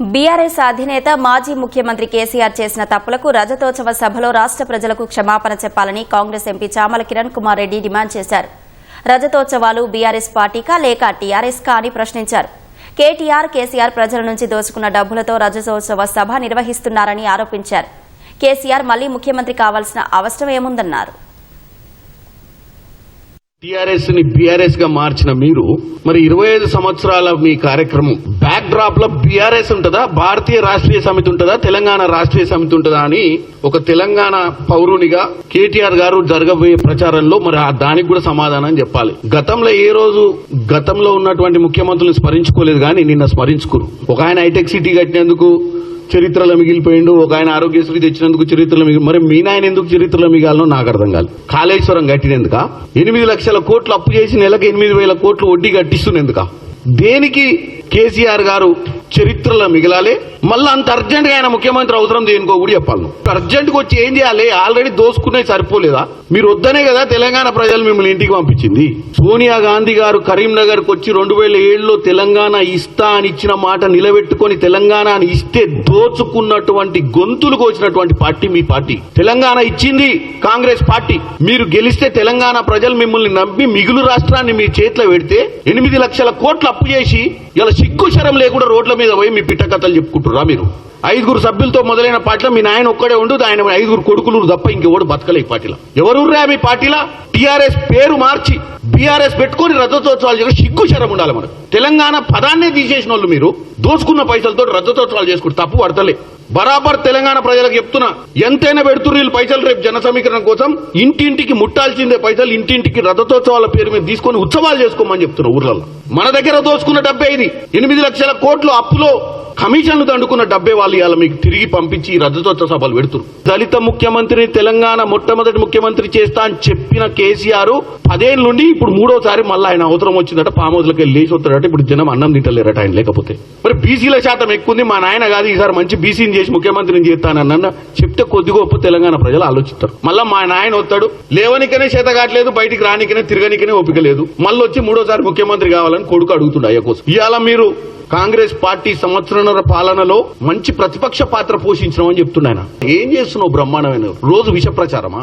BRS అధినేత మాజీ ముఖ్యమంత్రి కేసీఆర్ చేసిన తప్పులకు రజతోత్సవ సభలో రాష్ట ప్రజలకు క్షమాపణ చెప్పాలని కాంగ్రెస్ ఎంపీ చామల కిరణ్ కుమార్ రెడ్డి డిమాండ్ చేశారు. రజతోత్సవాలు బీఆర్ఎస్ పార్టీకా లేక టీఆర్ఎస్ కా అని ప్రశ్నించారు. కేటీఆర్ కేసీఆర్ ప్రజల నుంచి దోచుకున్న డబ్బులతో రజతోత్సవ సభ నిర్వహిస్తున్నారని ఆరోపించారు. కేసీఆర్ మళ్ళీ ముఖ్యమంత్రి కావాల్సిన అవసరం ఏముందన్నారు? టిఆర్ఎస్ని బిఆర్ఎస్గా మార్చిన మీరు మరి ఇరవై ఐదు సంవత్సరాల మీ కార్యక్రమం బ్యాక్ డ్రాప్లో బీఆర్ఎస్ ఉంటుందా? భారతీయ రాష్ట్రీయ సమితి ఉంటుందా? తెలంగాణ రాష్ట్రీయ సమితి ఉంటుందా అని ఒక తెలంగాణ పౌరునిగా కేటీఆర్ గారు జరగబోయే ప్రచారంలో మరి ఆ దానికి కూడా సమాధానం చెప్పాలి. గతంలో ఏ రోజు గతంలో ఉన్నటువంటి ముఖ్యమంత్రులను స్మరించుకోలేదు కానీ నిన్న స్మరించుకురు. ఒక ఆయన హైటెక్ సిటీ కట్టినందుకు చరిత్రలో మిగిలిపోయిండు. ఒక ఆయన ఆరోగ్యశ్రీ తెచ్చినందుకు చరిత్రలో మిగిలి మరి మీ నాయన ఎందుకు చరిత్రలో మిగాలనో నాకు అర్థం కాదు కాళేశ్వరం కట్టినందుక? ఎనిమిది లక్షల కోట్లు అప్పు చేసి నెలకు ఎనిమిది వేల కోట్లు వడ్డీ కట్టిస్తున్నందుక? దేనికి కేసీఆర్ గారు చరిత్రలో మిగలాలి? మళ్ళీ అంత అర్జెంట్గా ఆయన ముఖ్యమంత్రి అవసరం దేనికో కూడా చెప్పాలి నువ్వు. అర్జెంట్గా వచ్చి ఏం చేయాలి? ఆల్రెడీ దోసుకునే సరిపోలేదా? మీరు వద్దనే కదా తెలంగాణ ప్రజలు మిమ్మల్ని ఇంటికి పంపించింది? సోనియా గాంధీ గారు కరీంనగర్కు వచ్చి రెండు వేల ఏడులో తెలంగాణ ఇస్తా అని ఇచ్చిన మాట నిలబెట్టుకొని తెలంగాణని ఇస్తే దోచుకున్నటువంటి గొంతులు కోసినటువంటి పార్టీ మీ పార్టీ. తెలంగాణ ఇచ్చింది కాంగ్రెస్ పార్టీ. మీరు గెలిస్తే తెలంగాణ ప్రజలు మిమ్మల్ని నమ్మి మిగులు రాష్ట్రాన్ని మీ చేతిలో పెడితే ఎనిమిది లక్షల కోట్లు అప్పు చేసి ఇలా సిగ్గు శరం లేకుండా రోడ్ల మీద పోయి మీ పిట్ట కథలు చెప్పుకుంటురా మీరు? ఐదుగురు సభ్యులతో మొదలైన పార్టీలో మీ నాయన ఒక్కడే ఉండు ఆయన ఐదుగురు కొడుకులు తప్ప ఇంకెవడు బతకలే ఈ పార్టీలో. ఎవరు మీ పార్టీలో? టీఆర్ఎస్ పేరు మార్చి బీఆర్ఎస్ పెట్టుకొని రథోత్సవాలు చేసి సిగ్గు శరం ఉండాలి మనకు. తెలంగాణ పదాన్నే తీసేసిన వాళ్ళు మీరు. దోసుకున్న పైసలతో రజతోత్సవాలు చేసుకుంటే తప్పు పడతలే. బరాబర్ తెలంగాణ ప్రజలకు చెప్తున్నా ఎంతైనా పెడుతున్నారు వీళ్ళు పైసలు రేపు జన సమీకరణ కోసం ఇంటింటికి ముట్టాల్సిందే పైసలు ఇంటింటికి రథతోత్సవాల పేరు మీద తీసుకొని ఉత్సవాలు చేసుకోమని చెప్తున్నా ఊర్లలో. మన దగ్గర దోచుకున్న డబ్బే ఇది. ఎనిమిది లక్షల కోట్లు అప్పులో కమిషన్లు దండుకున్న డబ్బే వాళ్ళు ఇవాళ మీకు తిరిగి పంపించి ఈ సభలు పెడుతురు. దళిత ముఖ్యమంత్రిని తెలంగాణ మొట్టమొదటి ముఖ్యమంత్రి చేస్తా అని చెప్పిన కేసీఆర్ పదేళ్ళ నుండి ఇప్పుడు మూడోసారి మళ్ళీ ఆయన అవసరం వచ్చిందట పామోదులకి వెళ్ళి లేచి వస్తాడట ఇప్పుడు జనం అన్నం తింటలేరట ఆయన లేకపోతే. మరి బీసీల శాతం ఎక్కువ ఉంది మా నాయన కాదు ఈసారి మంచి బీసీని చేసి ముఖ్యమంత్రిని చేస్తానన్న చెప్తే కొద్ది గొప్ప తెలంగాణ ప్రజలు ఆలోచిస్తారు. మళ్ళీ మా నాయన వస్తాడు లేవనికనే చేత కావట్లేదు బయటికి రానికనే తిరగనికనే ఓపిక లేదు. మళ్ళీ వచ్చి మూడోసారి ముఖ్యమంత్రి కావాలని కొడుకు అడుగుతుండే అయ్య కోసం ఇవాళ మీరు కాంగ్రెస్ పార్టీ సంవత్సరంన్నర పాలనలో మంచి ప్రతిపక్ష పాత్ర పోషించడం అని చెప్తున్నాయన ఏం చేస్తున్నావు బ్రహ్మాండమైన రోజు విష ప్రచారమా